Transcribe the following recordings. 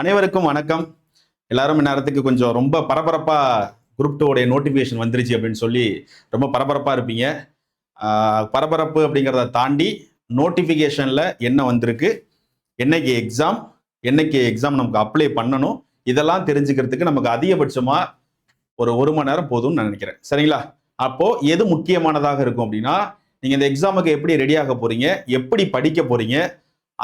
அனைவருக்கும் வணக்கம். எல்லாரும் நேரத்துக்கு கொஞ்சம் ரொம்ப பரபரப்பா குரூப் டூடைய நோட்டிஃபிகேஷன் வந்துருச்சு அப்படின்னு சொல்லி ரொம்ப பரபரப்பா இருப்பீங்க. பரபரப்பு அப்படிங்கிறத தாண்டி நோட்டிஃபிகேஷன்ல என்ன வந்திருக்கு என்னைக்கு எக்ஸாம் என்னைக்கு எக்ஸாம் நமக்கு அப்ளை பண்ணணும் இதெல்லாம் தெரிஞ்சுக்கிறதுக்கு நமக்கு அதிகபட்சமா ஒரு ஒரு மணி நேரம் போதும்னு நான் நினைக்கிறேன். சரிங்களா? அப்போ எது முக்கியமானதாக இருக்கும் அப்படின்னா நீங்க இந்த எக்ஸாமுக்கு எப்படி ரெடியாக போறீங்க எப்படி படிக்க போறீங்க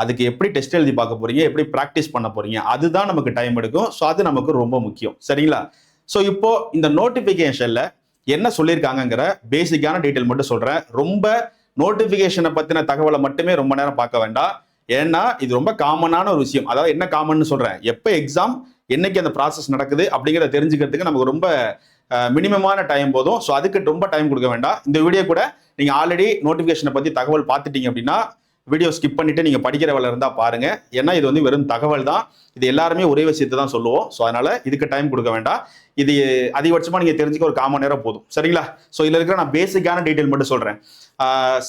அதுக்கு எப்படி டெஸ்ட் எழுதி பார்க்க போறீங்க? எப்படி ப்ராக்டிஸ் பண்ண போறீங்க? அதுதான் நமக்கு டைம் எடுக்கும். ஸோ அது நமக்கு ரொம்ப முக்கியம். சரிங்களா? ஸோ இப்போ இந்த நோட்டிஃபிகேஷன்ல என்ன சொல்லியிருக்காங்கங்கிற பேசிக்கான டீட்டெயில் மட்டும் சொல்றேன். ரொம்ப நோட்டிஃபிகேஷனை பத்தின தகவலை மட்டுமே ரொம்ப நேரம் பார்க்க வேண்டாம். ஏன்னா இது ரொம்ப காமனான ஒரு விஷயம். அதாவது என்ன காமன்னு சொல்றேன். எப்போ எக்ஸாம் என்னைக்கு அந்த ப்ராசஸ் நடக்குது அப்படிங்கிறத தெரிஞ்சுக்கிறதுக்கு நமக்கு ரொம்ப மினிமமான டைம் போதும். ஸோ அதுக்கு ரொம்ப டைம் கொடுக்க வேண்டாம். இந்த வீடியோ கூட நீங்க ஆல்ரெடி நோட்டிஃபிகேஷனை பத்தி தகவல் பார்த்துட்டீங்க அப்படின்னா வீடியோ ஸ்கிப் பண்ணிட்டு நீங்கள் படிக்கிற வேலை இருந்தால் பாருங்கள் ஏன்னா இது வந்து வெறும் தகவல் தான். இது எல்லாருமே ஒரே விஷயத்தை தான் சொல்லுவோம். ஸோ அதனால் இதுக்கு டைம் கொடுக்க வேண்டாம். இது அதிகபட்சமாக நீங்கள் தெரிஞ்சுக்க ஒரு காமன் நேரம் போதும். சரிங்களா? ஸோ இதில் இருக்கிற நான் பேசிக்கான டீட்டெயில் மட்டும் சொல்கிறேன்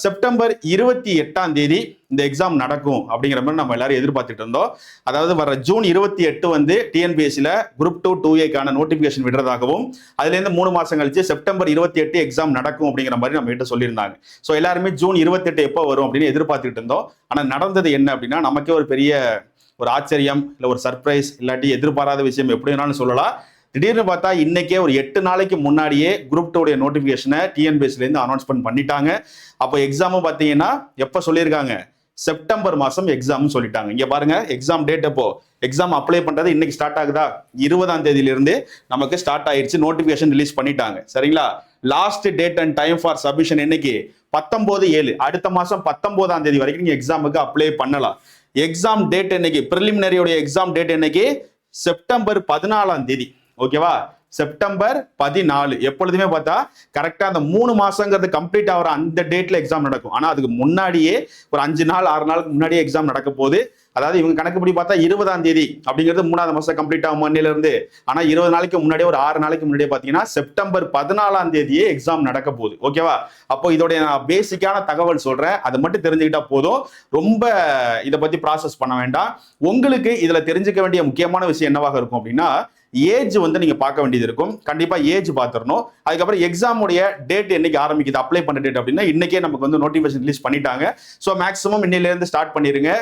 செப்டம்பர் இருபத்தி எட்டாம் தேதி இந்த எக்ஸாம் நடக்கும் அப்படிங்கிற மாதிரி நம்ம எல்லாரும் எதிர்பார்த்துட்டு இருந்தோம். அதாவது வர ஜூன் இருபத்தி எட்டு வந்து டிஎன்பிஎஸ்சியில் குரூப் டூ டூ ஏக்கான நோட்டிஃபிகேஷன் விடுறதாகவும் அதுலேருந்து மூணு மாதம் கழிச்சு செப்டம்பர் இருபத்தி எட்டு எக்ஸாம் நடக்கும் அப்படிங்கிற மாதிரி நம்ம கிட்ட சொல்லியிருந்தாங்க. ஸோ எல்லாருமே ஜூன் இருபத்தெட்டு எப்போ வரும் அப்படின்னு எதிர்பார்த்துட்டு இருந்தோம். ஆனால் நடந்தது என்ன அப்படின்னா நமக்கே ஒரு பெரிய ஒரு ஆச்சரியம் இல்லை ஒரு சர்ப்ரைஸ் இல்லாட்டி எதிர்பாராத விஷயம் எப்படி வேணாலும் சொல்லலாம். திடீர்னு பார்த்தா இன்னைக்கே ஒரு எட்டு நாளைக்கு முன்னாடியே குரூப் டூடைய நோட்டிஃபிகேஷனை டிஎன்பிஎஸ்லேருந்து அனௌன்ஸ்மெண்ட் பண்ணிட்டாங்க. அப்போ எக்ஸாமும் பார்த்தீங்கன்னா எப்போ சொல்லியிருக்காங்க? செப்டம்பர் மாதம் எக்ஸாம்னு சொல்லிட்டாங்க. இங்கே பாருங்க எக்ஸாம் டேட் எப்போ? எக்ஸாம் அப்ளை பண்ணுறது இன்னைக்கு ஸ்டார்ட் ஆகுதா? இருபதாம் தேதியிலிருந்து நமக்கு ஸ்டார்ட் ஆயிடுச்சு நோட்டிஃபிகேஷன் ரிலீஸ் பண்ணிட்டாங்க. சரிங்களா? Last date and time for submission இன்னைக்கு பத்தொம்போது ஏழு. அடுத்த மாதம் பத்தொம்போதாம் தேதி வரைக்கும் நீங்கள் எக்ஸாமுக்கு அப்ளை பண்ணலாம். எக்ஸாம் டேட் என்னைக்கு ப்ரிலிமினரியோடைய எக்ஸாம் டேட் என்னைக்கு செப்டம்பர் பதினாலாம் தேதி. ஓகேவா செப்டம்பர் பதினாலு. எப்பொழுதுமே பார்த்தா கரெக்டா அந்த மூணு மாசங்கிறது கம்ப்ளீட் ஆகிற அந்த டேட்ல எக்ஸாம் நடக்கும். ஆனா அதுக்கு முன்னாடியே ஒரு அஞ்சு நாள் ஆறு நாளுக்கு முன்னாடியே எக்ஸாம் நடக்க போகுது. அதாவது இவங்க கணக்குப்படி பார்த்தா இருபதாம் தேதி அப்படிங்கிறது மூணாவது மாசம் கம்ப்ளீட் ஆகும் மண்ணில இருந்து ஆனா இருபது நாளைக்கு முன்னாடியே ஒரு ஆறு நாளைக்கு முன்னாடியே பாத்தீங்கன்னா செப்டம்பர் பதினாலாம் தேதியே எக்ஸாம் நடக்க போகுது. ஓகேவா அப்போ இதோடைய நான் பேசிக்கான தகவல் சொல்றேன். அதை மட்டும் தெரிஞ்சுக்கிட்டா போதும். ரொம்ப இதை பத்தி ப்ராசஸ் பண்ண வேண்டாம். உங்களுக்கு இதுல தெரிஞ்சுக்க வேண்டிய முக்கியமான விஷயம் என்னவாக இருக்கும் அப்படின்னா ஏஜ் வந்து நீங்க பார்க்க வேண்டியது இருக்கும். கண்டிப்பா ஏஜ் பார்த்துடணும். அதுக்கப்புறம் எக்ஸாமுடைய டேட் என்னைக்கு ஆரம்பிக்குது அப்ளை பண்ண டேட் அப்படின்னா இன்னைக்கே நமக்கு வந்து நோட்டிஃபிகேஷன் ரிலீஸ் பண்ணிட்டாங்க. ஸோ மேக்ஸிமம் இன்னிலேருந்து ஸ்டார்ட் பண்ணிருங்க.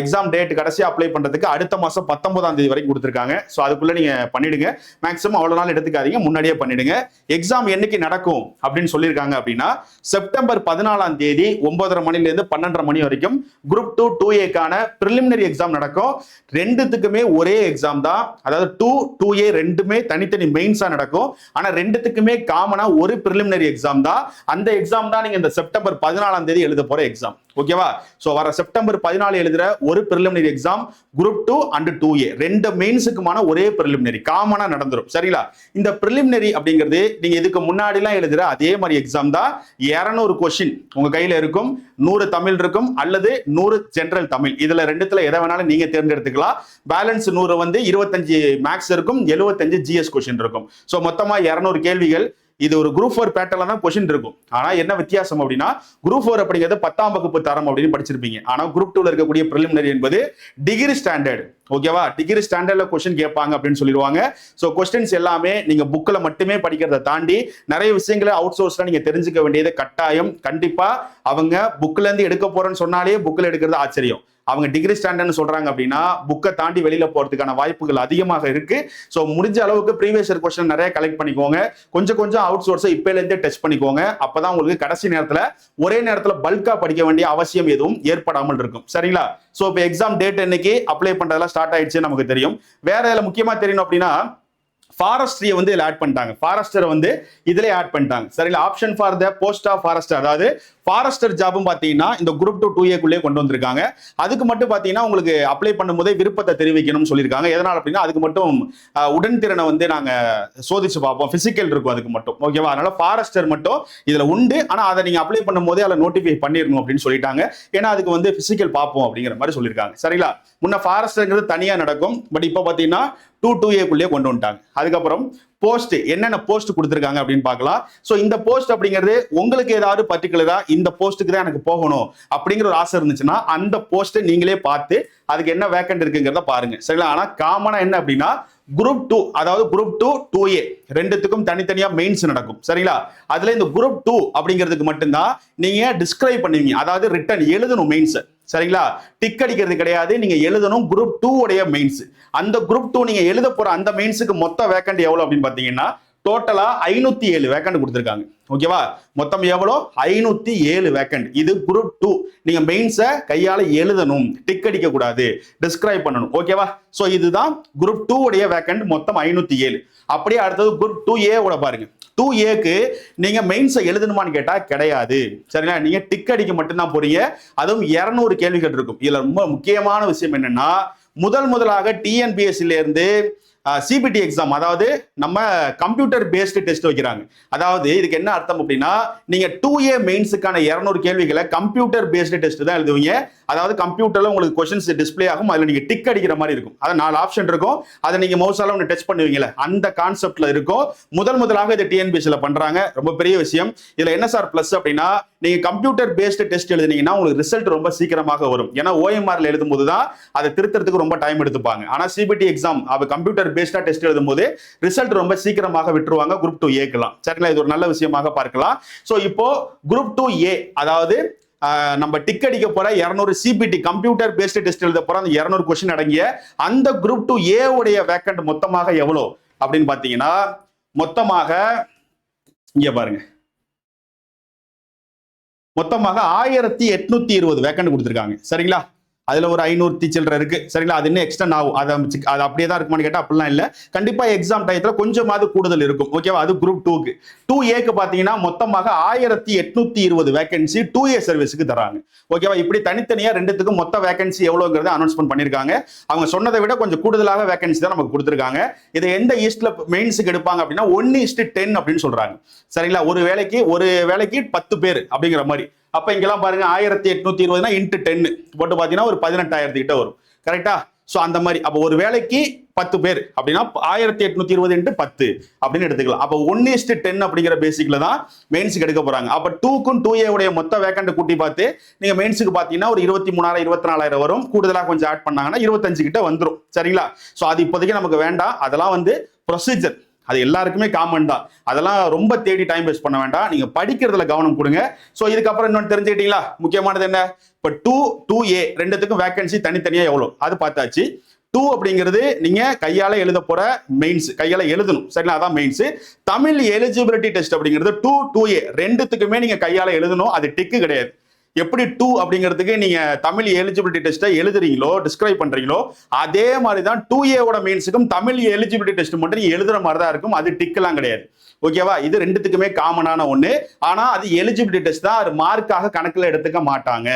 எக்ஸாம் டேட் கடைசியாக அப்ளை பண்ணுறதுக்கு அடுத்த மாதம் பத்தொன்பதாம் தேதி வரைக்கும் கொடுத்துருக்காங்க. ஸோ அதுக்குள்ளே நீங்கள் பண்ணிடுங்க. மேக்ஸிமம் அவ்வளோ நாள் எடுத்துக்காதீங்க. முன்னாடியே பண்ணிடுங்க. எக்ஸாம் என்னைக்கு நடக்கும் அப்படின்னு சொல்லியிருக்காங்க அப்படின்னா செப்டம்பர் பதினாலாம் தேதி ஒன்பதரை மணிலேருந்து பன்னெண்டரை மணி வரைக்கும் குரூப் டூ டூ ஏக்கான ப்ரிலிமினரி எக்ஸாம் நடக்கும். ரெண்டுத்துக்குமே ஒரே எக்ஸாம் தான். அதாவது டூ டூ ஏ ரெண்டுமே தனித்தனி மெயின்ஸாக நடக்கும். ஆனால் ரெண்டுத்துக்குமே காமனாக ஒரு ப்ரிலிமினரி எக்ஸாம் தான். அந்த எக்ஸாம் தான் நீங்கள் இந்த செப்டம்பர் பதினாலாம் தேதி எழுத போகிற எக்ஸாம் ஓகேவா ஸோ வர செப்டம்பர் பதினாலு எழுதுற ஒரு preliminary exam group two and two A ரெண்டு மெயின்ஸுக்குமான ஒரே ப்ரிலிமினரி காமனா நடந்துரும். சரிங்களா? இந்த பிரிலிமினரி அப்படிங்கிறது நீங்க இதுக்கு முன்னாடிலாம் எழுதுகிற எழுதுற அதே மாதிரி எக்ஸாம் தான். இரநூறு கொஸ்டின் உங்க கையில இருக்கும். நூறு தமிழ் இருக்கும் அல்லது நூறு ஜென்ரல் தமிழ். இதுல ரெண்டுத்துல எதை வேணாலும் நீங்க தேர்ந்தெடுத்துக்கலாம். பேலன்ஸ் நூறு வந்து இருபத்தஞ்சு மேக்ஸ் இருக்கும். எழுபத்தஞ்சு ஜிஎஸ் கொஸ்டின் இருக்கும். ஸோ மொத்தமா இரநூறு கேள்விகள் இது ஒரு குரூப் ஃபோர் பேட்டர்ல தான் கொஸ்டின் இருக்கும். ஆனா என்ன வித்தியாசம் அப்படின்னா குரூப் ஃபோர் அப்படிங்கிறது பத்தாம் வகுப்பு தரம் அப்படின்னு படிச்சிருப்பீங்க. ஆனா குரூப் டூல இருக்கக்கூடிய பிரிலிமினரி என்பது டிகிரி ஸ்டாண்டர்ட் ஓகேவா டிகிரி ஸ்டாண்டர்ட்ல கொஸ்டின் கேட்பாங்க அப்படின்னு சொல்லிடுவாங்க. ஸோ கொஸ்டின்ஸ் எல்லாமே நீங்க புக்கில் மட்டுமே படிக்கிறத தாண்டி நிறைய விஷயங்களை அவுட் சோர்ஸ்ல நீங்க தெரிஞ்சுக்க வேண்டியது கட்டாயம். கண்டிப்பா அவங்க புக்ல இருந்து எடுக்க போறேன்னு சொன்னாலே புக்கில் எடுக்கிறது ஆச்சரியம். அவங்க டிகிரி ஸ்டாண்டர்ட்னு சொல்றாங்க அப்படின்னா புக்கை தாண்டி வெளியில போறதுக்கான வாய்ப்புகள் அதிகமாக இருக்கு. ஸோ முடிஞ்ச அளவுக்கு ப்ரீவியஸ் இயர் கொஸ்டின் நிறைய கலெக்ட் பண்ணிக்கோங்க. கொஞ்சம் கொஞ்சம் அவுட் சோர்ஸை இப்பிலேருந்தே டெஸ்ட் பண்ணிக்கோங்க. அப்பதான் உங்களுக்கு கடைசி நேரத்துல ஒரே நேரத்துல பல்கா படிக்க வேண்டிய அவசியம் எதுவும் ஏற்படாமல் இருக்கும். சரிங்களா? ஸோ இப்போ எக்ஸாம் டேட் என்னைக்கு அப்ளை பண்ணுறதெல்லாம் ஸ்டார்ட் ஆயிடுச்சு நமக்கு தெரியும். வேற இதில் முக்கியமா தெரியணும் அப்படின்னா ஃபாரஸ்ட்ரியை வந்து இதில் ஆட் பண்ணிட்டாங்க. ஃபாரஸ்டரை வந்து இதில் ஆட் பண்ணிட்டாங்க. சரிங்களா option for the post of forester அதாவது ஃபாரஸ்டர் ஜாபும் பார்த்தீங்கன்னா இந்த குரூப் டூ டூ ஏக்குள்ளே கொண்டு வந்திருக்காங்க. அதுக்கு மட்டும் பார்த்தீங்கன்னா உங்களுக்கு அப்ளை பண்ணும்போதே விருப்பத்தை தெரிவிக்கணும்னு சொல்லியிருக்காங்க. எதனால் அப்படின்னா அதுக்கு மட்டும் உடன்திறனை வந்து நாங்கள் சோதிச்சு பார்ப்போம். ஃபிசிக்கல் இருக்கும் அதுக்கு மட்டும். ஓகேவா அதனால் ஃபாரஸ்டர் மட்டும் இதில் உண்டு. ஆனால் அதை நீங்கள் அப்ளை பண்ணும்போதே அதில் நோட்டிஃபை பண்ணிடணும் அப்படின்னு சொல்லிட்டாங்க. ஏன்னா அதுக்கு வந்து ஃபிசிக்கல் பார்ப்போம் அப்படிங்கிற மாதிரி சொல்லியிருக்காங்க. சரிங்களா? முன்ன ஃபாரஸ்டர்ங்கிறது தனியாக நடக்கும். பட் இப்போ பார்த்தீங்கன்னா டூ டூ ஏக்குள்ளேயே கொண்டு வந்துட்டாங்க. அதுக்கப்புறம் போஸ்ட் என்னென்ன போஸ்ட் கொடுத்துருக்காங்க அப்படின்னு பார்க்கலாம். ஸோ இந்த போஸ்ட் அப்படிங்கிறது உங்களுக்கு ஏதாவது பர்டிகுலரா இந்த போஸ்ட்டுக்கு தான் எனக்கு போகணும் அப்படிங்கிற ஒரு ஆசை இருந்துச்சுன்னா அந்த போஸ்ட்டை நீங்களே பார்த்து அதுக்கு என்ன வேக்கண்ட் இருக்குங்கிறத பாருங்க. சரிங்களா? ஆனால் காமனாக என்ன அப்படின்னா குரூப் டூ அதாவது குரூப் டூ டூ ஏ ரெண்டுத்துக்கும் தனித்தனியா மெயின்ஸ் நடக்கும். சரிங்களா? அதுல இந்த குரூப் டூ அப்படிங்கிறதுக்கு மட்டும்தான் நீங்க டிஸ்கிரைப் பண்ணுவீங்க. அதாவது ரிட்டன் எழுதணும் மெயின்ஸ் சரிங்களா? டிக் அடிக்கிறது கிடையாது. நீங்க எழுதணும் குரூப் டூ உடைய மெயின்ஸ் அந்த குரூப் டூ நீங்க எழுத போற அந்த மெயின்ஸுக்கு மொத்த வேக்கண்ட் எவ்வளவு அப்படின்னு பாத்தீங்கன்னா டோட்டலா ஐநூத்தி ஏழு வேக்கண்ட் கொடுத்துருக்காங்க. ஓகேவா மொத்தம் எவ்வளோ? ஐநூத்தி ஏழு வேக்கண்ட் இது குரூப் டூ நீங்க மெயின்ஸை கையால எழுதணும். டிக் அடிக்க கூடாது டிஸ்கிரைப் பண்ணணும் ஓகேவா ஸோ இதுதான் குரூப் டூ உடைய வேக்கண்ட் மொத்தம் ஐநூத்தி ஏழு. அப்படியே அடுத்தது குரூப் டூ ஏ ஓட பாருங்க. டூ ஏக்கு நீங்க மெயின்ஸை எழுதணுமான்னு கேட்டா கிடையாது. சரிங்களா? நீங்க டிக் அடிக்க மட்டும்தான் போறீங்க. அதுவும் இருநூறு கேள்விகள் இருக்கும். இதுல ரொம்ப முக்கியமான விஷயம் என்னன்னா முதல் முதலாக டிஎன்பிஎஸ்சிலேருந்து சிபிடி எக்ஸாம் அதாவது நம்ம கம்ப்யூட்டர் பேஸ்டு டெஸ்ட் வைக்கிறாங்க. அதாவது இதுக்கு என்ன அர்த்தம் அப்படின்னா நீங்க டூ ஏ மெயின்ஸுக்கான இரநூறு கேள்விகளை கம்ப்யூட்டர் பேஸ்டு டெஸ்ட் தான் எழுதுவீங்க. அதாவது கம்ப்யூட்டர்ல உங்களுக்கு கொஸ்டின்ஸ் டிஸ்ப்ளே ஆகும் அதுல நீங்க டிக் அடிக்கிற மாதிரி இருக்கும். அதை நாலு ஆப்ஷன் இருக்கும். அதை நீங்க மவுசால ஒன்று டெஸ்ட் பண்ணுவீங்கல்ல. அந்த கான்செப்ட்ல இருக்கும். முதல் முதலாக இதை டிஎன்பிஎஸ்சியில் பண்றாங்க. ரொம்ப பெரிய விஷயம். இதுல என்ன சார் பிளஸ் அப்படின்னா நீங்க கம்ப்யூட்டர் பேஸ்டு டெஸ்ட் எழுதுனீங்கன்னா உங்களுக்கு ரிசல்ட் ரொம்ப சீக்கிரமாக வரும். ஏன்னா ஓஎம்ஆர்ல எழுதும்போது தான் அதை திருத்தறதுக்கு ரொம்ப டைம் எடுத்துப்பாங்க. ஆனா சிபிடி எக்ஸாம் அவ கம்ப்யூட்டர் பேஸ்டாக டெஸ்ட் எழுதும்போது ரிசல்ட் ரொம்ப சீக்கிரமாக விட்டுருவாங்க. குரூப் டூ ஏக்கலாம் சரிங்களா? இது ஒரு நல்ல விஷயமாக பார்க்கலாம். சோ இப்போ குரூப் டூ ஏ அதாவது நம்ம டிக் அடிக்க போற இருநூறு சிபிடி கம்ப்யூட்டர் பேஸ்டு டெஸ்ட் எழுத போற அந்த இருநூறு கொஸ்டின் அடங்கிய அந்த குரூப் டூ ஏ உடைய வேக்கண்ட் மொத்தமாக எவ்வளோ? அப்படின்னு பாத்தீங்கன்னா மொத்தமாக இங்க பாருங்க. மொத்தமாக ஆயிரத்தி எட்நூத்தி இருபது வேக்கண்ட் கொடுத்துருக்காங்க. சரிங்களா? அதுல ஒரு ஐநூறு சில்லற இருக்கு. சரிங்களா? அது இன்னும் எக்ஸ்டன் ஆகும். அதை அது அப்படியே தான் இருக்குமான்னு கேட்டா அப்படிலாம் இல்ல. கண்டிப்பா எக்ஸாம் டயத்துல கொஞ்சமாவது கூடுதல் இருக்கும். ஓகேவா அது குரூப் டூக்கு டூ ஏக்கு பாத்தீங்கன்னா மொத்தமாக ஆயிரத்தி எட்நூத்தி இருபது வேகன்சி டூ ஏ சர்வீஸுக்கு தராங்க. ஓகேவா இப்படி தனித்தனியா ரெண்டுத்துக்கும் மொத்த வேகன்சி எவ்வளவுங்கிறத அனௌன்ஸ்மெண்ட் பண்ணிருக்காங்க. அவங்க சொன்னதை விட கொஞ்சம் கூடுதலாக வேகன்சி தான் நமக்கு கொடுத்துருக்காங்க. இதை எந்த ஈஸ்ட்ல மெயின்ஸுக்கு எடுப்பாங்க அப்படின்னா ஒன் ஈஸ்ட் டென் அப்படின்னு சொல்றாங்க. சரிங்களா? ஒரு வேலைக்கு ஒரு வேலைக்கு பத்து பேர் அப்படிங்கிற மாதிரி. அப்ப இங்கெல்லாம் பாருங்க ஆயிரத்தி எட்நூத்தி இருபதுனா இன்ட்டு டென்னு போட்டு பாத்தீங்கன்னா ஒரு பதினெட்டாயிரத்து கிட்ட வரும். கரெக்டா சோ அந்த மாதிரி. அப்போ ஒரு வேலைக்கு பத்து பேர். அப்படின்னா ஆயிரத்தி எட்நூத்தி இருபது இன்ட்டு பத்து அப்படின்னு எடுத்துக்கலாம். அப்போ ஒன் இஸ்ட் டென் அப்படிங்கிற பேசிக்ல தான் மெயின்ஸுக்கு எடுக்க போறாங்க. அப்ப டூக்கும் டூ ஏ உடைய மொத்த வேக்கண்ட் கூட்டி பார்த்து நீங்க மெயின்ஸுக்கு பாத்தீங்கன்னா ஒரு இருபத்தி மூணாயிரம் இருபத்தி நாலாயிரம் வரும். கூடுதலா கொஞ்சம் ஆட் பண்ணாங்கன்னா இருபத்தஞ்சு கிட்ட வந்துடும் சரிங்களா? சோ அது இப்போதைக்கு நமக்கு வேண்டாம். அதெல்லாம் வந்து ப்ரொசீஜர் அது எல்லாருக்குமே காமன் தான். அதெல்லாம் ரொம்ப தேடி டைம் வேஸ்ட் பண்ண வேண்டாம். நீங்க படிக்கிறதுல கவனம் கொடுங்க. ஸோ இதுக்கப்புறம் இன்னொன்று தெரிஞ்சுக்கிட்டீங்களா? முக்கியமானது என்ன? இப்போ டூ டூ ஏ ரெண்டுத்துக்கும் வேகன்சி தனித்தனியா எவ்வளோ அது பார்த்தாச்சு. டூ அப்படிங்கிறது நீங்க கையால எழுத போற மெயின்ஸ் கையால எழுதணும். சரிங்களா? அதான் மெயின்ஸ் தமிழ் எலிஜிபிலிட்டி டெஸ்ட் அப்படிங்கிறது டூ டூ ஏ ரெண்டுத்துக்குமே நீங்க கையால எழுதணும். அது டிக்கு கிடையாது. எப்படி டூ அப்படிங்கிறதுக்கு நீங்க தமிழ் எலிஜிபிலிட்டி டெஸ்ட்டை எழுதுறீங்களோ டிஸ்கிரைப் பண்றீங்களோ அதே மாதிரி தான் டூ ஏவோட மெயின்ஸுக்கும் தமிழ் எலிஜிபிலிட்டி டெஸ்ட் மட்டும் நீங்க எழுதுற மாதிரி தான் இருக்கும். அது டிக்கெல்லாம் கிடையாது. ஓகேவா இது ரெண்டுத்துக்குமே காமனான ஒன்று ஆனால் அது எலிஜிபிலிட்டி டெஸ்ட் தான் அது மார்க்காக கணக்கில் எடுத்துக்க மாட்டாங்க.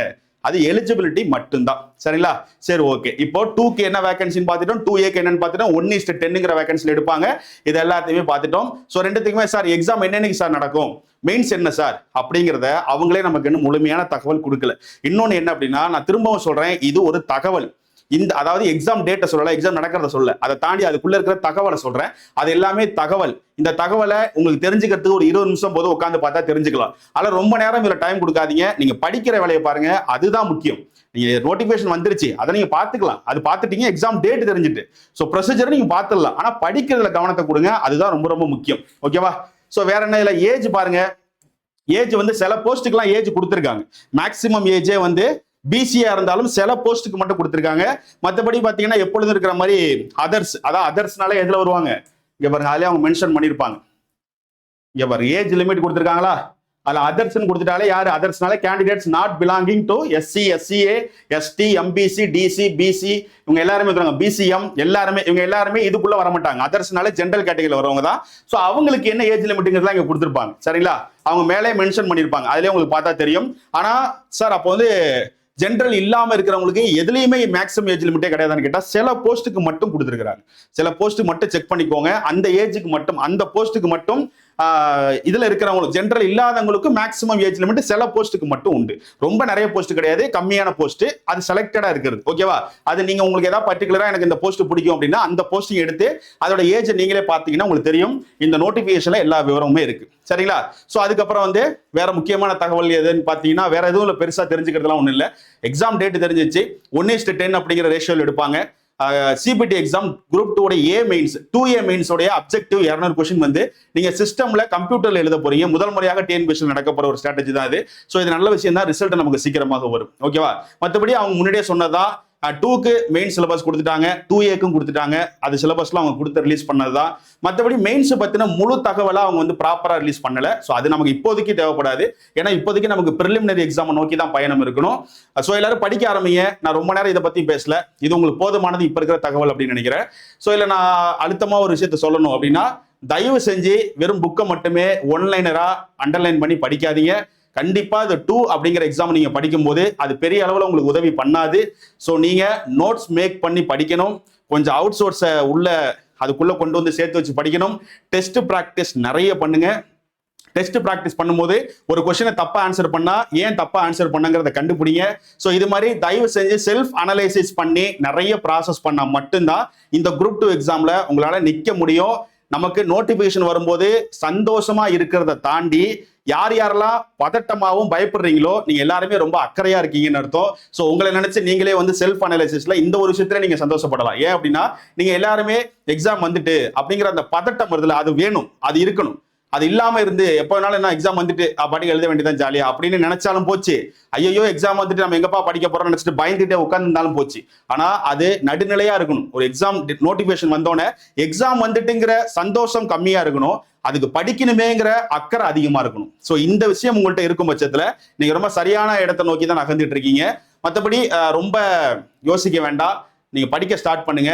அது எலிஜிபிலிட்டி மட்டும்தான். சரிங்களா? சரி ஓகே இப்போ டூக்கு என்ன வேகன்சின்னு பார்த்துட்டோம். டூ ஏக்கு என்னன்னு பார்த்துட்டோம். ஒன் இஸ்ட் டென்னுங்கிற வேகன்சியில் எடுப்பாங்க. இது எல்லாத்தையுமே பார்த்துட்டோம். ஸோ ரெண்டுத்துக்குமே சார் எக்ஸாம் என்னென்னைக்கு சார் நடக்கும்? மெயின்ஸ் என்ன சார் அப்படிங்கிறத அவங்களே நமக்கு இன்னும் முழுமையான தகவல் கொடுக்கல. இன்னொன்று என்ன அப்படின்னா நான் திரும்பவும் சொல்கிறேன் இது ஒரு தகவல். இந்த அதாவது எக்ஸாம் டேட்டை சொல்லல எக்ஸாம் நடக்கிறத சொல்ல அதை தாண்டி அதுக்குள்ள இருக்கிற தகவலை சொல்றேன். அது எல்லாமே தகவல். இந்த தகவலை உங்களுக்கு தெரிஞ்சுக்கிறதுக்கு ஒரு இருபது நிமிஷம் போது உட்காந்து பார்த்தா தெரிஞ்சுக்கலாம். அதில் ரொம்ப நேரம் இதில் டைம் கொடுக்காதீங்க. நீங்க படிக்கிற வேலையை பாருங்க. அதுதான் முக்கியம். நீங்க நோட்டிபிகேஷன் வந்துருச்சு. அதை நீங்க பாத்துக்கலாம் அது பார்த்துட்டீங்க எக்ஸாம் டேட் தெரிஞ்சுட்டு. ஸோ ப்ரொசீஜர் நீங்க பார்த்துடலாம். ஆனால் படிக்கிறதுல கவனத்தை கொடுங்க. அதுதான் ரொம்ப ரொம்ப முக்கியம். ஓகேவா ஸோ வேற என்ன? இதில் ஏஜ் பாருங்க. ஏஜ் வந்து சில போஸ்ட்டுக்கெல்லாம் ஏஜ் கொடுத்துருக்காங்க. மேக்ஸிமம் ஏஜே வந்து பிசியா இருந்தாலும் சில போஸ்ட்டுக்கு மட்டும் கொடுத்துருக்காங்க. மற்றபடி பார்த்தீங்கன்னா எப்பொழுதும் இருக்கிற மாதிரி அதர்ஸ் அதான் அதர்ஸ்னாலே எதுல வருவாங்க? இங்க பாருங்க அதுலயே அவங்க மென்ஷன் பண்ணியிருப்பாங்க. இங்க பாருங்க ஏஜ் லிமிட் கொடுத்துருக்காங்களா? அதுல அதர்ஸ்ன்னு கொடுத்துட்டாலே யாரு? அதர்ஸ்னால candidates not belonging to SC SCA ST MBC DC BC இவங்க எல்லாருமே வருவாங்க பிசிஎம் எல்லாருமே இவங்க எல்லாருமே இதுக்குள்ள வர மாட்டாங்க அதர்ஸ்னால ஜென்ரல் கேட்டகரியில் வரவங்க தான். ஸோ அவங்களுக்கு என்ன ஏஜ் லிமிட்டுங்கிறதுலாம் இங்கே கொடுத்துருப்பாங்க. சரிங்களா? அவங்க மேலே மென்ஷன் பண்ணியிருப்பாங்க. அதிலே உங்களுக்கு பார்த்தா தெரியும். ஆனால் சார் அப்போ வந்து ஜென்ரல் இல்லாம இருக்கிறவங்களுக்கு எதுலயுமே மேக்ஸிமம் ஏஜ் லிமிட்டே கிடையாதுன்னு கேட்டா சில போஸ்ட்டுக்கு மட்டும் கொடுத்துருக்காங்க சில போஸ்ட்டுக்கு மட்டும் செக் பண்ணிக்கோங்க. அந்த ஏஜுக்கு மட்டும் அந்த போஸ்ட்டுக்கு மட்டும் இதுல இருக்கிறவங்களுக்கு ஜென்ரல் இல்லாதவங்களுக்கு மேக்ஸிமம் ஏஜ் லிமிட் சில போஸ்ட்டுக்கு மட்டும் உண்டு. ரொம்ப நிறைய போஸ்ட் கிடையாது கம்மியான போஸ்ட் அது செலக்டடா இருக்கிறது. ஓகேவா அது நீங்க உங்களுக்கு ஏதாவது பர்டிகுலரா எனக்கு இந்த போஸ்ட் பிடிக்கும் அப்படின்னா அந்த போஸ்டிங் எடுத்து அதோட ஏஜ் நீங்களே பார்த்தீங்கன்னா உங்களுக்கு தெரியும். இந்த நோட்டிபிகேஷன்ல எல்லா விவரமுமே இருக்கு. சரிங்களா? ஸோ அதுக்கப்புறம் வந்து வேற முக்கியமான தகவல் எதுன்னு பார்த்தீங்கன்னா வேற எதுவும் இல்லை பெருசா தெரிஞ்சுக்கிறதுலாம் ஒன்றும் இல்லை. எக்ஸாம் டேட் தெரிஞ்சிச்சு. ஒன் இஸ்ட் டென் அப்படிங்கிற ரேஷியோவில் எடுப்பாங்க. CBT exam group two A mains two A மெயின்ஸோடைய objective இரநூறு கொஸ்டின் வந்து நீங்க சிஸ்டம்ல கம்ப்யூட்டர்ல எழுத போறீங்க. முதல் முறையாக டிஎன்பிஎஸ்சி நடக்க போற ஒரு ஸ்ட்ராட்டஜி தான் இது. ஸோ இது நல்ல விஷயம் தான் ரிசல்ட் நமக்கு சீக்கிரமாக வரும். ஓகேவா மற்றபடி அவங்க முன்னாடியே சொன்னதா டூக்கு மெயின் சிலபஸ் கொடுத்துட்டாங்க டூ ஏக்கும் கொடுத்துட்டாங்க. அது சிலபஸ்லாம் அவங்க கொடுத்து ரிலீஸ் பண்ணது தான் மற்றபடி மெயின்ஸ் பற்றின முழு தகவலை அவங்க வந்து ப்ராப்பராக ரிலீஸ் பண்ணலை. ஸோ அது நமக்கு இப்போதைக்கு தேவைப்படாது. ஏன்னா இப்போதைக்கு நமக்கு ப்ரிலிமினரி எக்ஸாமை நோக்கி தான் பயணம் இருக்கணும். ஸோ எல்லாரும் படிக்க ஆரம்பிங்க. நான் ரொம்ப நேரம் இதை பற்றி பேசல. இது உங்களுக்கு போதுமானது இப்போ இருக்கிற தகவல் அப்படின்னு நினைக்கிறேன். ஸோ இல்லை நான் அழுத்தமாக ஒரு விஷயத்த சொல்லணும் அப்படின்னா தயவு செஞ்சு வெறும் புக்கை மட்டுமே ஒன்லைனராக அண்டர்லைன் பண்ணி படிக்காதீங்க. கண்டிப்பா இந்த டூ அப்படிங்கிற எக்ஸாம் நீங்க படிக்கும்போது அது பெரிய அளவில் உங்களுக்கு உதவி பண்ணாது. ஸோ நீங்க நோட்ஸ் மேக் பண்ணி படிக்கணும். கொஞ்சம் அவுட் சோர்ஸை உள்ள அதுக்குள்ள கொண்டு வந்து சேர்த்து வச்சு படிக்கணும். டெஸ்ட் ப்ராக்டிஸ் நிறைய பண்ணுங்க. டெஸ்ட் ப்ராக்டிஸ் பண்ணும்போது ஒரு கொஷனை தப்பா ஆன்சர் பண்ணா ஏன் தப்பா ஆன்சர் பண்ணுங்கிறத கண்டுபிடிங்க. ஸோ இது மாதிரி தயவு செஞ்சு செல்ஃப் அனலைசிஸ் பண்ணி நிறைய ப்ராசஸ் பண்ணா மட்டும்தான் இந்த குரூப் டூ எக்ஸாம்ல உங்களால நிக்க முடியும். நமக்கு நோட்டிபிகேஷன் வரும்போது சந்தோஷமா இருக்கிறத தாண்டி யார் யாரெல்லாம் பதட்டமாகவும் பயப்படுறீங்களோ நீங்க எல்லாருமே ரொம்ப அக்கறையா இருக்கீங்கன்னு அர்த்தம். ஸோ உங்களை நினைச்சு நீங்களே வந்து செல்ஃப் அனலைசிஸ்ல இந்த ஒரு விஷயத்துல நீங்க சந்தோஷப்படலாம். ஏன் அப்படின்னா நீங்க எல்லாருமே எக்ஸாம் வந்துட்டு அப்படிங்கிற அந்த பதட்டம் வருதுல அது வேணும் அது இருக்கணும். அது இல்லாம இருந்து எப்போ வேணாலும் என்ன எக்ஸாம் வந்துட்டு பாட்டுக்கு எழுத வேண்டியதான் ஜாலியா அப்படின்னு நினைச்சாலும் போச்சு. ஐயோ எக்ஸாம் வந்துட்டு நம்ம எங்கப்பா படிக்க போறோம்னு நினைச்சிட்டு பயந்துட்டே உட்காந்துருந்தாலும் போச்சு. ஆனா அது நடுநிலையா இருக்கணும். ஒரு எக்ஸாம் நோட்டிபிகேஷன் வந்தோடனே எக்ஸாம் வந்துட்டுங்கிற சந்தோஷம் கம்மியா இருக்கணும். அதுக்கு படிக்கணுமேங்கிற அக்கறை அதிகமா இருக்கணும். ஸோ இந்த விஷயம் உங்கள்கிட்ட இருக்கும் பட்சத்துல நீங்க ரொம்ப சரியான இடத்தை நோக்கி தான் நகர்ந்துட்டு இருக்கீங்க. மற்றபடி ரொம்ப யோசிக்க வேண்டாம். நீங்க படிக்க ஸ்டார்ட் பண்ணுங்க.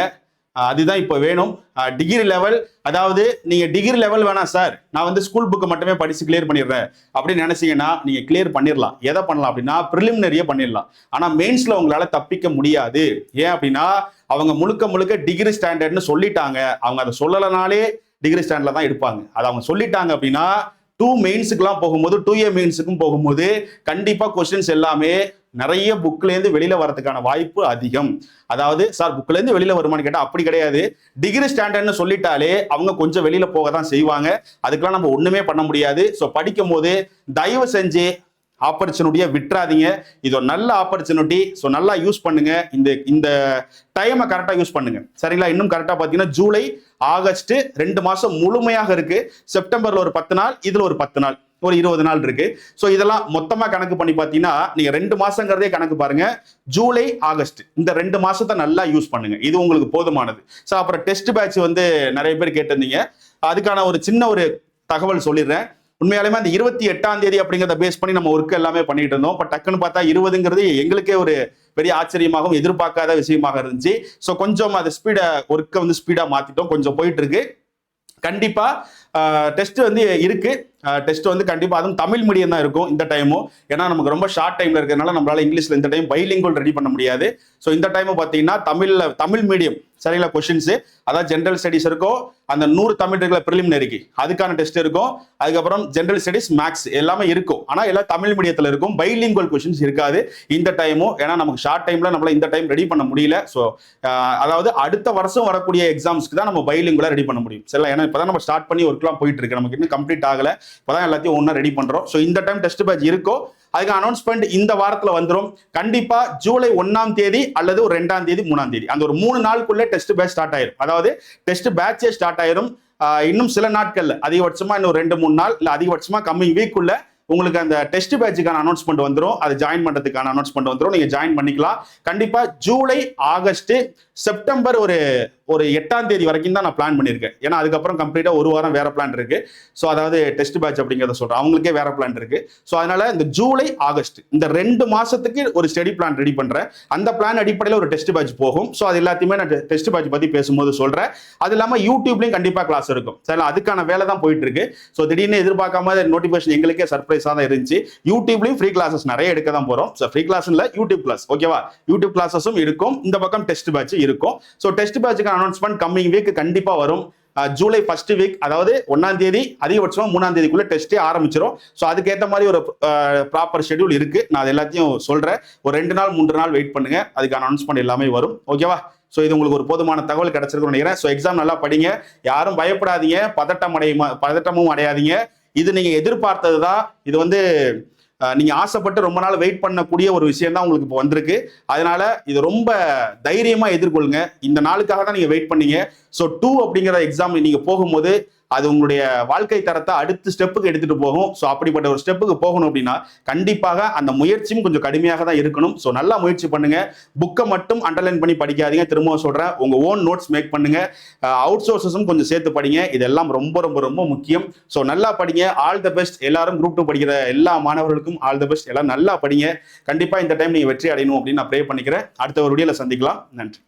அதுதான் இப்போ வேணும். டிகிரி லெவல் அதாவது நீங்க டிகிரி லெவல் வேணாம் சார் நான் வந்து ஸ்கூல் புக்கை மட்டுமே படிச்சு கிளியர் பண்ணிடுறேன். அப்படின்னு நினைச்சீங்கன்னா நீங்க கிளியர் பண்ணிடலாம். எதை பண்ணலாம் அப்படின்னா ப்ரிலிமினரியே பண்ணிடலாம். ஆனா மெயின்ஸ்ல உங்களால தப்பிக்க முடியாது. ஏன் அப்படின்னா அவங்க முழுக்க முழுக்க டிகிரி ஸ்டாண்டர்ட்னு சொல்லிட்டாங்க. அவங்க அதை சொல்லலைனாலே டிகிரி ஸ்டாண்டில் தான் எடுப்பாங்க. அதை அவங்க சொல்லிட்டாங்க அப்படின்னா டூ மெயின்ஸுக்குலாம் போகும்போது டூ ஏ மெயின்ஸுக்கும் போகும்போது கண்டிப்பாக கொஸ்டின்ஸ் எல்லாமே நிறைய புக்லேருந்து வெளியில் வரதுக்கான வாய்ப்பு அதிகம். அதாவது சார் புக்லேருந்து வெளியில் வருமானு கேட்டால் அப்படி கிடையாது. டிகிரி ஸ்டாண்டர்ட்னு சொல்லிட்டாலே அவங்க கொஞ்சம் வெளியில் போக தான் செய்வாங்க. அதுக்கெல்லாம் நம்ம ஒன்றுமே பண்ண முடியாது. ஸோ படிக்கும் போது தயவு செஞ்சு ஆப்பர்ச்சுனிட்டியை விட்டுறாதீங்க. இது ஒரு நல்ல ஆப்பர்ச்சுனிட்டி ஸோ நல்லா யூஸ் பண்ணுங்க. இந்த இந்த டைமை கரெக்டாக யூஸ் பண்ணுங்க. சரிங்களா? இன்னும் கரெக்டாக பார்த்தீங்கன்னா ஜூலை ஆகஸ்ட் ரெண்டு மாசம் முழுமையாக இருக்கு. செப்டம்பர்ல ஒரு பத்து நாள் இதுல ஒரு பத்து நாள் ஒரு இருபது நாள் இருக்கு. ஸோ இதெல்லாம் மொத்தமாக கணக்கு பண்ணி பார்த்தீங்கன்னா நீங்க ரெண்டு மாசங்கிறதே கணக்கு பாருங்க. ஜூலை ஆகஸ்ட் இந்த ரெண்டு மாசத்தை நல்லா யூஸ் பண்ணுங்க. இது உங்களுக்கு போதுமானது. ஸோ அப்புறம் டெஸ்ட் பேட்ச் வந்து நிறைய பேர் கேட்டிருந்தீங்க. அதுக்கான ஒரு சின்ன ஒரு தகவல் சொல்லிடுறேன். உண்மையாலுமே அந்த இருபத்தி எட்டாம் தேதி அப்படிங்கிறத பேஸ் பண்ணி நம்ம ஒர்க் எல்லாமே பண்ணிட்டு இருந்தோம். இப்போ டக்குன்னு பார்த்தா இருபதுங்கிறது எங்களுக்கே ஒரு பெரிய ஆச்சரியமாகவும் எதிர்பார்க்காத விஷயமாக இருந்துச்சு. ஸோ கொஞ்சம் அது ஸ்பீடை ஒர்க்கை வந்து ஸ்பீடாக மாற்றிட்டோம் கொஞ்சம் போயிட்டு இருக்கு கண்டிப்பாக டெஸ்ட் வந்து இருக்கு. டெஸ்ட் வந்து கண்டிப்பாக அதுவும் தமிழ் மீடியம் தான் இருக்கும் இந்த டைமும் ஏன்னா நமக்கு ரொம்ப ஷார்ட் டைம்ல இருக்கிறதுனால நம்மளால இங்கிலீஷ்ல இந்த டைம் பைலிங்குவல் ரெடி பண்ண முடியாது. ஸோ இந்த டைமும் பார்த்தீங்கன்னா தமிழ்ல தமிழ் மீடியம் சரிங்களா கொஷின்ஸ் அதாவது ஜென்ரல் ஸ்டடிஸ் இருக்கும். அந்த நூறு தமிழ் இருக்கிற ப்ரிலிமினரிக்கு அதுக்கான டெஸ்ட் இருக்கும். அதுக்கப்புறம் ஜென்ரல் ஸ்டடிஸ் மேக்ஸ் எல்லாமே இருக்கும். ஆனால் எல்லாம் தமிழ் மீடியத்தில் இருக்கும். பைலிங்குவல் கொஷின்ஸ் இருக்காது. இந்த டைமும் ஏன்னா நமக்கு ஷார்ட் டைம்ல நம்மளால இந்த டைம் ரெடி பண்ண முடியல. ஸோ அதாவது அடுத்த வருஷம் வரக்கூடிய எக்ஸாம்ஸ்க்கு தான் நம்ம பைலிங்குவலாக ரெடி பண்ண முடியும். சரி ஏன்னா இப்போதான் நம்ம ஸ்டார்ட் பண்ணி ஒர்க்லாம் போயிட்டு இருக்கு. நமக்கு இன்னும் கம்ப்ளீட் ஆகலை. இப்போ தான் எல்லாத்தையும் ஒன்றா ரெடி பண்ணுறோம் ஸோ இந்த டைம் டெஸ்ட் பேட்ச் இருக்கோ அதுக்கு அனௌன்ஸ்மெண்ட் இந்த வாரத்துல வந்துடும் கண்டிப்பா ஜூலை ஒன்னாம் தேதி அல்லது ஒரு ரெண்டாம் தேதி மூணாம் தேதி. அந்த ஒரு மூணு நாளுக்குள்ள டெஸ்ட் பேட்ச் ஸ்டார்ட் ஆயிரும். அதாவது டெஸ்ட் பேட்சே ஸ்டார்ட் ஆயிரும். இன்னும் சில நாட்கள்ல அதிகபட்சமா இன்னும் ரெண்டு மூணு நாள் இல்ல அதிகபட்சமா கம்மிங் வீக்குள்ள உங்களுக்கு அந்த டெஸ்ட் பேட்சுக்கான அனௌன்ஸ்மெண்ட் வந்துடும் அது ஜாயின் பண்ணுறதுக்கான அனௌன்ஸ்மெண்ட் வந்துடும் நீங்கள் ஜாயின் பண்ணிக்கலாம். கண்டிப்பாக ஜூலை ஆகஸ்ட் செப்டம்பர் ஒரு ஒரு எட்டாம் தேதி வரைக்கும் தான் நான் பிளான் பண்ணியிருக்கேன். ஏன்னா அதுக்கப்புறம் கம்ப்ளீட்டாக ஒரு வாரம் வேற பிளான் இருக்கு. ஸோ அதாவது டெஸ்ட் பேட்ச் அப்படிங்கிறத சொல்கிறேன் அவங்களுக்கே வேற பிளான் இருக்கு. ஸோ அதனால இந்த ஜூலை ஆகஸ்ட் இந்த ரெண்டு மாசத்துக்கு ஒரு ஸ்டடி பிளான் ரெடி பண்ணுறேன் அந்த பிளான் அடிப்படையில் ஒரு டெஸ்ட் பேட்ச் போகும். ஸோ அது எல்லாத்தையுமே நான் டெஸ்ட் பேட்ச் பற்றி பேசும்போது சொல்கிறேன் அது இல்லாமல் யூடியூப்லேயும் கண்டிப்பாக கிளாஸ் இருக்கும் சரி அதுக்கான வேலை தான் போயிட்டு இருக்கு. ஸோ திடீர்னு எதிர்பார்க்காம நோட்டிஃபிகேஷன் எங்களுக்கே சர்ப்ரைஸாக தான் இருந்துச்சு. யூடியூப்லையும் ஃப்ரீ கிளாஸஸ் நிறைய எடுக்க தான் போறோம். ஸோ ஃப்ரீ கிளாஸ் இல்லை யூடியூப் கிளாஸ் ஓகேவா யூடியூப் கிளாஸஸும் இருக்கும். இந்த பக்கம் டெஸ்ட் பேட்ச் இருக்கும். ஸோ டெஸ்ட் பேட்சுக்கு அனௌன்ஸ்மெண்ட் கம்மிங் வீக் கண்டிப்பா வரும். ஜூலை ஃபர்ஸ்ட் வீக் அதாவது ஒன்றாம் தேதி அதிகபட்சமாக மூணாம் தேதிக்குள்ளே டெஸ்ட்டே ஆரம்பிச்சிடும் ஸோ அதுக்கேற்ற மாதிரி ஒரு uh, ப்ராப்பர் ஷெட்யூல் இருக்கு. நான் அது எல்லாத்தையும் சொல்றேன். ஒரு ரெண்டு நாள் மூன்று நாள் வெயிட் பண்ணுங்க. அதுக்கு அனௌன்ஸ்மெண்ட் எல்லாமே வரும். ஓகேவா ஸோ இது உங்களுக்கு ஒரு போதுமான தகவல் கிடச்சிருக்குன்னு நினைக்கிறேன். ஸோ எக்ஸாம் நல்லா படிங்க. யாரும் பயப்படாதீங்க. பதட்டம் அடையுமா பதட்டமும் அடையாதீங்க. இது நீங்க எதிர்பார்த்தது தான் இது வந்து நீங்கள் நீங்க ஆசைப்பட்டு ரொம்ப நாள் வெயிட் பண்ணக்கூடிய ஒரு விஷயம் தான் உங்களுக்கு இப்போ வந்திருக்கு. அதனால இது ரொம்ப தைரியமா எதிர்கொள்ளுங்க. இந்த நாளுக்காக தான் நீங்க வெயிட் பண்ணீங்க. ஸோ டூ அப்படிங்கிற எக்ஸாம் நீங்க போகும்போது அது உங்களுடைய வாழ்க்கை தரத்தை அடுத்த ஸ்டெப்புக்கு எடுத்துட்டு போகும். ஸோ அப்படிப்பட்ட ஒரு ஸ்டெப்புக்கு போகணும் அப்படின்னா கண்டிப்பாக அந்த முயற்சியும் கொஞ்சம் கடுமையாக தான் இருக்கணும். ஸோ நல்லா முயற்சி பண்ணுங்க. புக்கை மட்டும் அண்டர்லைன் பண்ணி படிக்காதீங்க. திரும்பவும் சொல்றேன் உங்க ஓன் நோட்ஸ் மேக் பண்ணுங்க. அவுட் சோர்சஸும் கொஞ்சம் சேர்த்து படிங்க. இதெல்லாம் ரொம்ப ரொம்ப ரொம்ப முக்கியம். ஸோ நல்லா படிங்க. ஆல் த பெஸ்ட் எல்லாரும் குரூப் டூ படிக்கிற எல்லா மாணவர்களுக்கும் ஆல் த பெஸ்ட் எல்லாம் நல்லா படிங்க. கண்டிப்பா இந்த டைம் நீங்க வெற்றி அடையணும் அப்படின்னு நான் ப்ரே பண்ணிக்கிறேன். அடுத்த ஒரு வீடியோல சந்திக்கலாம். நன்றி.